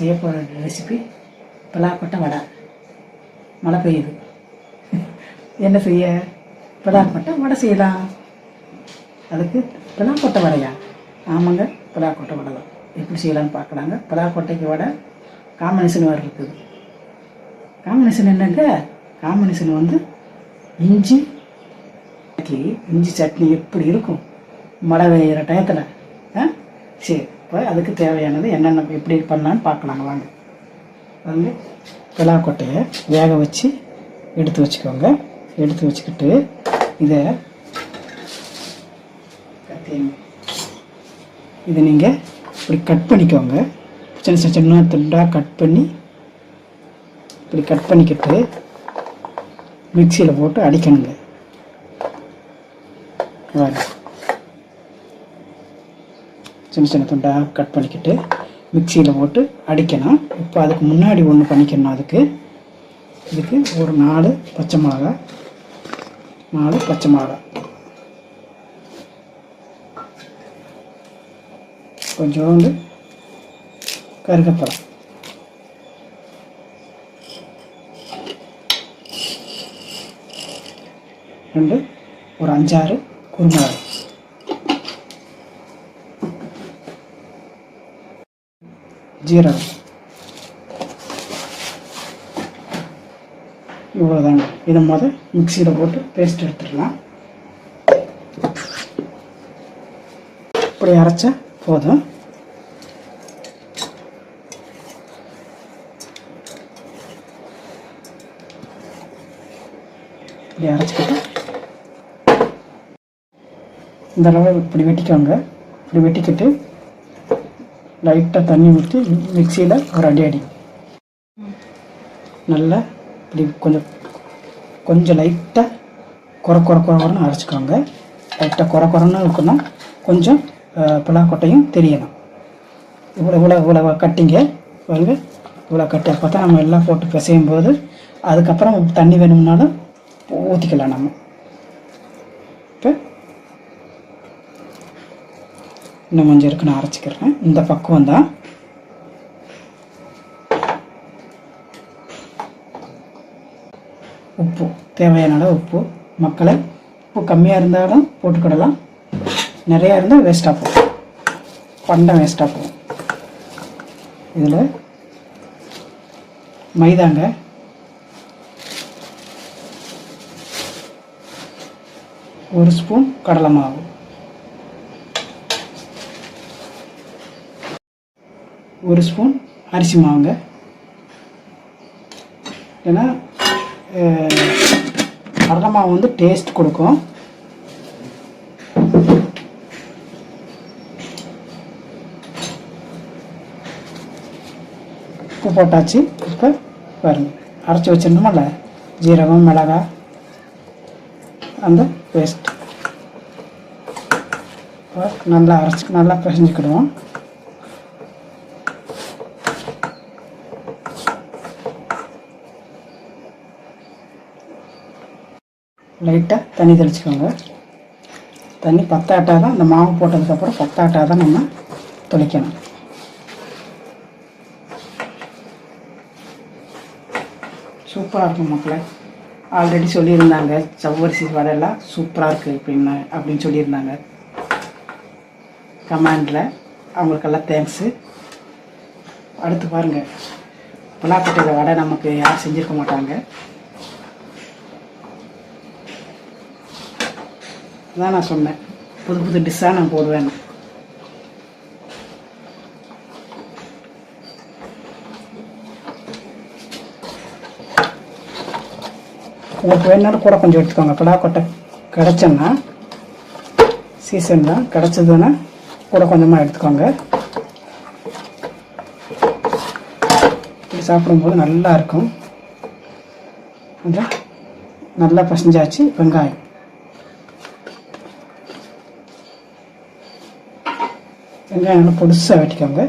செய்ய போகிற ரெசிபி பலாக்கொட்டை வடை. மழை பெய்யுது. என்ன செய்ய? பலாக்கொட்டை வடை செய்யலாம். அதுக்கு பலாக்கொட்டை வடையா? ஆமாங்க பலாக்கொட்டை வடை தான். எப்படி செய்யலாம்னு பார்க்கலாங்க. பலாக்கொட்டைக்கு வடை காம்பினேஷன் வேறு இருக்குது. காம்பினேஷன் என்னங்க? காம்பினேஷன் வந்து இஞ்சி சட்னி இஞ்சி சட்னி எப்படி இருக்கும்? மழை பெய்கிற டயத்தில் ஆ? சரி. இப்போ அதுக்கு தேவையானது என்னென்ன எப்படி பண்ணலான்னு பார்க்கலாங்க வாங்க. வந்து கொட்டையை வேக வச்சு எடுத்து வச்சுக்கோங்க. எடுத்து வச்சுக்கிட்டு இதை கத்தியங்க இதை நீங்கள் இப்படி கட் பண்ணிக்கோங்க. சின்ன சின்ன சின்ன துண்டாக கட் பண்ணி இப்படி கட் பண்ணிக்கிட்டு மிக்சியில் போட்டு அடிக்கணுங்க. வாங்க சின்ன சின்ன துண்டாக கட் பண்ணிக்கிட்டு மிக்சியில் போட்டு அடிக்கணும் இப்போ அதுக்கு முன்னாடி ஒன்று பண்ணிக்கணும் அதுக்கு. இதுக்கு ஒரு நாலு பச்சை மிளகா நாலு பச்சை மிளகா கொஞ்சோண்டு கருகப்பழம் ரெண்டு ஒரு அஞ்சாறு குருமிளகு ஜீரகம் இவ்வளோதாங்க இதை மொதல் மிக்சியில் போட்டு பேஸ்ட் எடுத்துடலாம். இப்படி அரைச்சா போதும். இப்படி அரைச்சிக்கிட்டு இந்த அளவு இப்படி வெட்டிக்கோங்க. இப்படி வெட்டிக்கிட்டு லைட்டாக தண்ணி ஊற்றி மிக்சியில் ஒரு அடி அடி நல்லா இப்படி கொஞ்சம் கொஞ்சம் லைட்டாக குறை குறை குறைன்னு அரைச்சிக்கோங்க. லைட்டாக குறை குறைன்னு இருக்கணும் கொஞ்சம் பலாக்கொட்டையும் தெரியணும். இவ்வளோ இவ்வளோ இவ்வளோ கட்டிங்க. பாருங்க இவ்வளோ கட்டி அப்போ தான் நம்ம எல்லாம் போட்டு பிசையும் போது அதுக்கப்புறம் தண்ணி வேணும்னாலும் ஊற்றிக்கலாம் நம்ம இப்போ இன்னும் கொஞ்சம் இருக்கு நான் அரைச்சிக்கிறேன். இந்த பக்குவம் தான். உப்பு. தேவையான அளவு உப்பு. மக்களை உப்பு கம்மியாக இருந்தாலும் போட்டுக்கிடலாம். நிறையா இருந்தால் வேஸ்ட்டாக போகும். பண்டம் வேஸ்ட்டாக போகும். இதில் மைதாங்க. ஒரு ஸ்பூன் கடலை மாவு. ஒரு ஸ்பூன் அரிசி மாவுங்க. ஏன்னா கடலை மாவு வந்து டேஸ்ட் கொடுக்கும். உப்பு போட்டாச்சு. இப்போ பாருங்க. அரைச்சி வச்சிருந்தோம்ல ஜீரகம் மிளகா அந்த பேஸ்ட் நல்லா அரைச்சி நல்லா பிசைஞ்சிக்கிடுவோம். லைட்டாக தண்ணி தெளிச்சுக்கோங்க. தண்ணி பத்தாட்டா தான் அந்த மாவு போட்டதுக்கப்புறம் பத்தாட்டா தான் நம்ம தொளிக்கணும். சூப்பராக இருக்கும் மக்களை. ஆல்ரெடி சொல்லியிருந்தாங்க சவ்வரிசி வடையெல்லாம் சூப்பராக இருக்குது அப்படின்னு அப்படின்னு சொல்லியிருந்தாங்க. கமாண்டில் அவங்களுக்கெல்லாம் தேங்க்ஸு அடுத்து பாருங்கள் பலாக்கட்டையில் வடை நமக்கு யாரும் செஞ்சுருக்க மாட்டாங்க. அதான் நான் சொன்னேன். புது புது டிஷ்ஷாக நான் போடுவேன். உங்களுக்கு வேணாலும் கூட கொஞ்சம் எடுத்துக்கோங்க. பலாக்கொட்டை கிடச்சோன்னா சீசன் தான் கிடச்சதுன்னா கூட கொஞ்சமாக எடுத்துக்கோங்க. இப்படி சாப்பிடும்போது நல்லா இருக்கும். கொஞ்சம் நல்லா பசஞ்சாச்சு வெங்காயம். வெங்காயம் நல்லா பொடிசாக வெட்டிக்கோங்க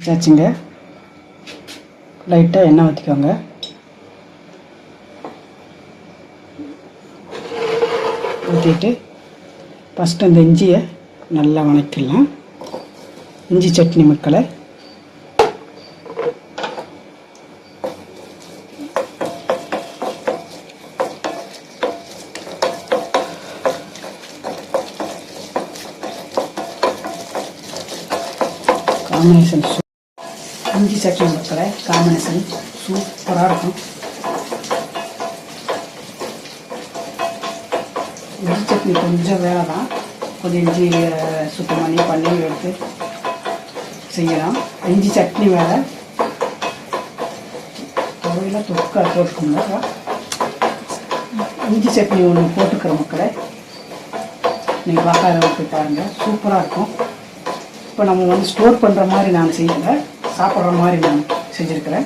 வச்சாச்சுங்க. லைட்டாக எண்ணெய் ஊற்றிக்கோங்க ஊற்றிட்டு ஃபஸ்ட்டு இந்த இஞ்சியை நல்லா வணக்கிடலாம். இஞ்சி சட்னி மக்களை காம்பினேஷன் இஞ்சி சட்னி மக்களை காம்பினேஷன் சூப்பராக இருக்கும். இஞ்சி சட்னி கொஞ்சம் வேலை தான் கொஞ்சம் இஞ்சி சுத்தம் பண்ணி பண்ணி எடுத்து செய்யலாம். இஞ்சி சட்னி வேலை துவையில் தொக்கா போட்டுக்கோங்க இஞ்சி சட்னி ஒன்று போட்டுக்கிற மக்களை நீங்கள் பார்க்காத போய் பாருங்கள் சூப்பராக இருக்கும். இப்போ நம்ம வந்து ஸ்டோர் பண்ணுற மாதிரி நான் செய்யலை. சாப்பிட்ற மாதிரி நான் செஞ்சுருக்கிறேன்.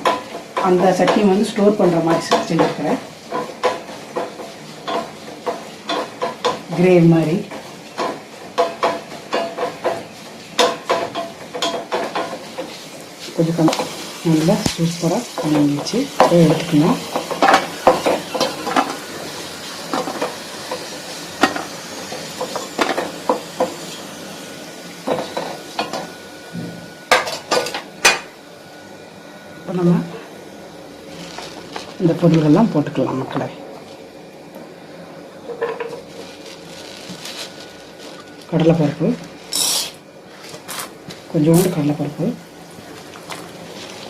அந்த சட்னி வந்து ஸ்டோர் பண்ணுற மாதிரி செஞ்சுருக்கிறேன். கிரேவி மாதிரி. கொஞ்சம் நல்லா சூப்பராக பண்ணிடுச்சு அதை எடுத்துக்கணும். இப்போ நம்ம இந்த பொருள்கள்லாம் போட்டுக்கலாம் மக்களை. கடலைப்பருப்பு. கொஞ்சோண்டு கடலைப்பருப்பு.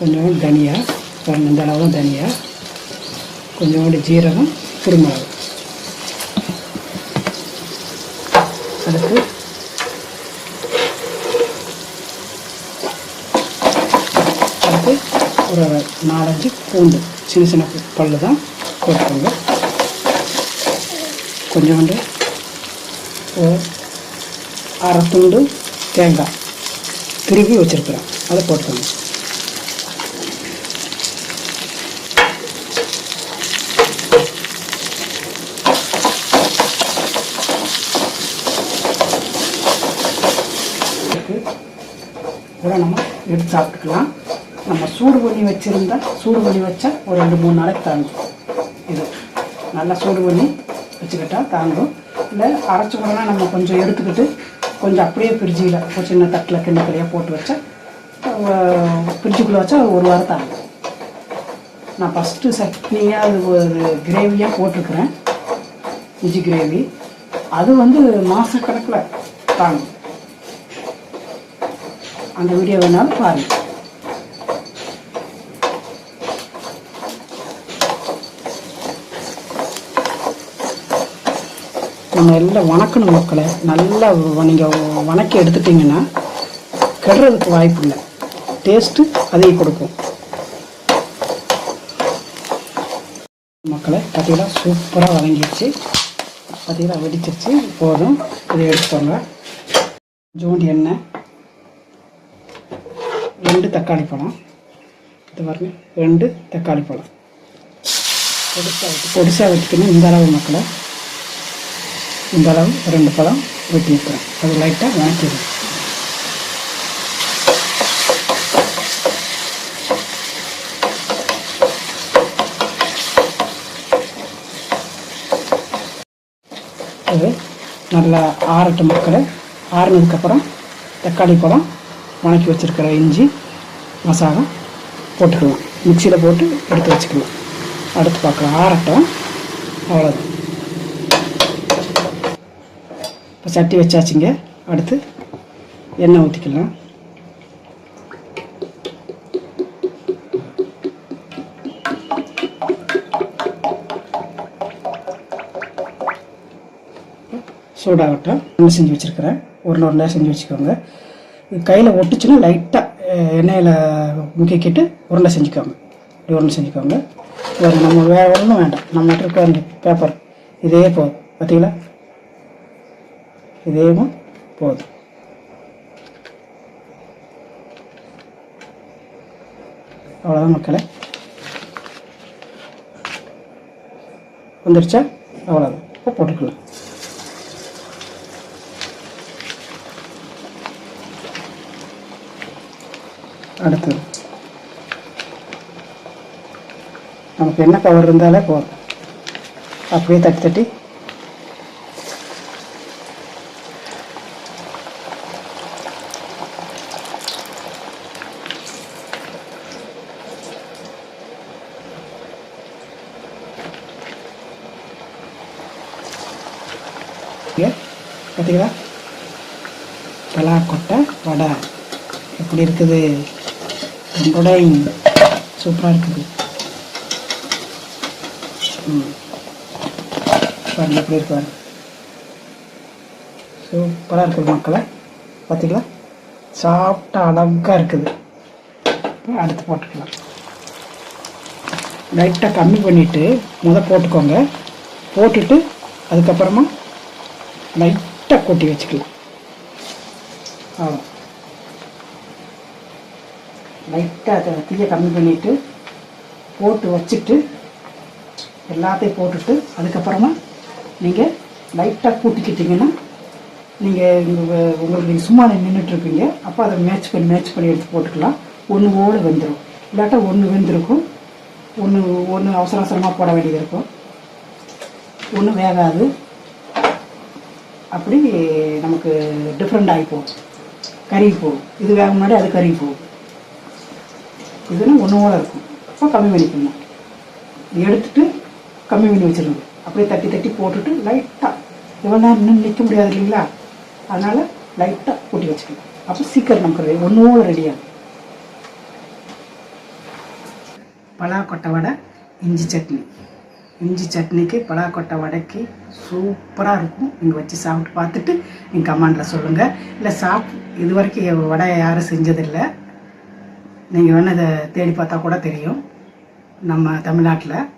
கொஞ்சோண்டு தனியா பாருங்க இந்த அளவு தனியா. கொஞ்சோண்டு ஜீரகம் குருமிளகு. அடுத்து அடுத்து ஒரு நாலஞ்சு பூண்டு சின்ன சின்ன பல்லு தான் போட்டுக்கோங்க. கொஞ்சோண்டு ஒரு அரை துண்டு தேங்காய் திருப்பி வச்சுருக்குறேன். அதை போட்டுக்கோங்க. இதெல்லாம் நம்ம எடுத்து சாப்பிட்டுக்கலாம். நம்ம சூடு பண்ணி வச்சுருந்தா சூடு பண்ணி வச்சா ஒரு ரெண்டு மூணு நாளைக்கு தாங்கும். இது நல்லா சூடு பண்ணி வச்சுக்கிட்டா தாங்கும். இல்லை அரைச்சி கூடனா நம்ம கொஞ்சம் எடுத்துக்கிட்டு கொஞ்சம் அப்படியே ஃப்ரிட்ஜில் ஒரு சின்ன தட்டில் கிண்ணக்கலையாக போட்டு வச்சா ஃப்ரிட்ஜுக்குள்ளே வச்சா ஒரு வாரம் தாங்கும். நான் ஃபஸ்ட்டு சட்னியாக அது ஒரு கிரேவியாக போட்டிருக்கிறேன். இஞ்சி கிரேவி அது வந்து மாதக்கணக்கில் தாங்கும். அந்த வீடியோ வேணாலும் பாருங்கள் நம்ம எல்லாம் வணக்கணும் மக்களை. நல்லா நீங்கள் வணக்கி எடுத்துட்டிங்கன்னா கெடுறதுக்கு வாய்ப்பு இல்லை. டேஸ்ட்டு அதிகம் கொடுக்கும். மக்களை பார்த்தீங்கன்னா சூப்பராக வதங்கிடுச்சு. பார்த்தீங்கன்னா வெடிச்சிருச்சு. போதும். இதை எடுத்துக்கோங்க ஜூண்டு எண்ணெய். ரெண்டு தக்காளி பழம். இது பாருங்க. ரெண்டு தக்காளி பழம். பொடிசாக வெட்டி பொடிசாக வெட்டிக்கணும் இந்த அளவு மக்களை. இந்த அளவு ரெண்டு பழம் வெட்டி வைக்கிறேன். அது லைட்டாக வணக்கிடும் அது நல்லா ஆறட்டும் மக்களை. ஆறுனதுக்கப்புறம் தக்காளி பழம் வணக்கி வச்சுருக்கிற இஞ்சி மசாலா போட்டுக்கலாம். மிக்சியில் போட்டு எடுத்து வச்சுக்கலாம். அடுத்து பார்க்கலாம். ஆறட்டும். அவ்வளோதான் இப்போ சட்டி வச்சாச்சுங்க. அடுத்து எண்ணெய் ஊற்றிக்கலாம் சூடாகட்டும். எண்ணெய் செஞ்சு வச்சுருக்கிறேன். உருளை உருளையாக செஞ்சு வச்சுக்கோங்க. கையில் ஒட்டுச்சுன்னா லைட்டாக எண்ணெயில் முக்கிக்கிட்டு உருண்டை செஞ்சுக்கோங்க. இப்படி உருண்டை செஞ்சுக்கோங்க. நம்ம வேறு ஒன்றும் வேண்டாம். நம்ம இருக்க அந்த பேப்பர் இதே போதும். பார்த்தீங்களா இதேவும் போதும். அவ்வளோதான் மக்களை. வந்துடுச்சா அவ்வளோதான் இப்போ போட்டுக்கலாம். அடுத்தது. நமக்கு என்ன கவர் இருந்தாலே போதும். அப்படியே தட்டி தட்டி பார்த்தீங்களா பலாக்கொட்டை வடை. எப்படி இருக்குது? உடை சூப்பராக இருக்குது. ம் பாருங்க எப்படி இருக்கு பாருங்க. சூப்பராக இருக்குது மக்களை. பார்த்திங்களா சாப்பிட்டா அழகாக இருக்குது. இப்போ அடுத்து போட்டுக்கலாம். லைட்டாக கம்மி பண்ணிவிட்டு முத போட்டுக்கோங்க. போட்டுட்டு அதுக்கப்புறமா லைட்டாக கொட்டி வச்சுக்கலாம். அவ்வளோ லைட்டாக அதை தீயை கம்மி பண்ணிவிட்டு போட்டு வச்சுட்டு எல்லாத்தையும் போட்டுட்டு அதுக்கப்புறமா நீங்கள் லைட்டாக கூட்டிக்கிட்டிங்கன்னா நீங்கள் உங்களுக்கு நீங்கள் சும்மா நின்றுட்டுருப்பீங்க அப்போ அதை மேட்ச் பண்ணி மேட்ச் பண்ணி எடுத்து போட்டுக்கலாம். ஒன்று ஓடு வெந்துடும் இல்லாட்டா ஒன்று வெந்திருக்கும். ஒன்று ஒன்று அவசர அவசரமாக போட வேண்டியது இருக்கும். ஒன்றும் வேகாது. அப்படி நமக்கு டிஃப்ரெண்ட் ஆகி போகும். கருகி இது வேக முன்னாடி அது கருகி போகும் இதுன்னா ஒன்று இருக்கும். அப்போ கம்மி பண்ணிக்கணும் எடுத்துட்டு கம்மி பண்ணி வச்சிருங்க அப்படியே தட்டி தட்டி போட்டுட்டு லைட்டாக எவ்வளோ நேரம் இன்னும் நிற்க முடியாது இல்லைங்களா? அதனால் லைட்டாக கூட்டி வச்சுக்கலாம் அப்போ சீக்கிரம் நமக்கு ஒன்றோட ரெடியாகும் பலாக்கொட்டை வடை இஞ்சி சட்னி. இஞ்சி சட்னிக்கு பலாக்கொட்டை வடைக்கு சூப்பராக இருக்கும். நீங்கள் வச்சு சாப்பிட்டு பார்த்துட்டு நீங்கள் கமெண்டில் சொல்லுங்கள் இல்லை சாப் இது வரைக்கும் வடை யாரும் செஞ்சதில்லை. நீங்கள் வேணால் இதை தேடி பார்த்தா கூட தெரியும். நம்ம தமிழ்நாட்டில்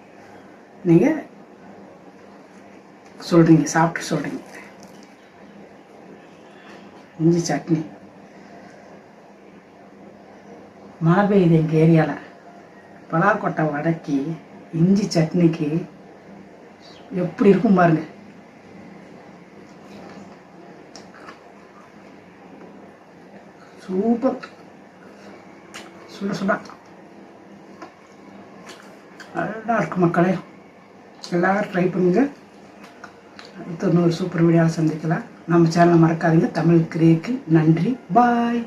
நீங்கள் சொல்கிறீங்க சாப்பிட்டு சொல்கிறீங்க இஞ்சி சட்னி. மழை பெய்யுது எங்கள் ஏரியாவில் பலாக்கொட்டை வடைக்கு இஞ்சி சட்னிக்கு எப்படி இருக்கும் பாருங்க. சூப்பர். சுட சுட. நல்லா இருக்கு மக்களே. எல்லாரும் ட்ரை பண்ணுங்க. அடுத்த இன்னொரு சூப்பர் வீடியோவில் சந்திக்கலாம். நம்ம சேனலை மறக்காதீங்க. தமிழ் கிரேக்கு நன்றி. பாய்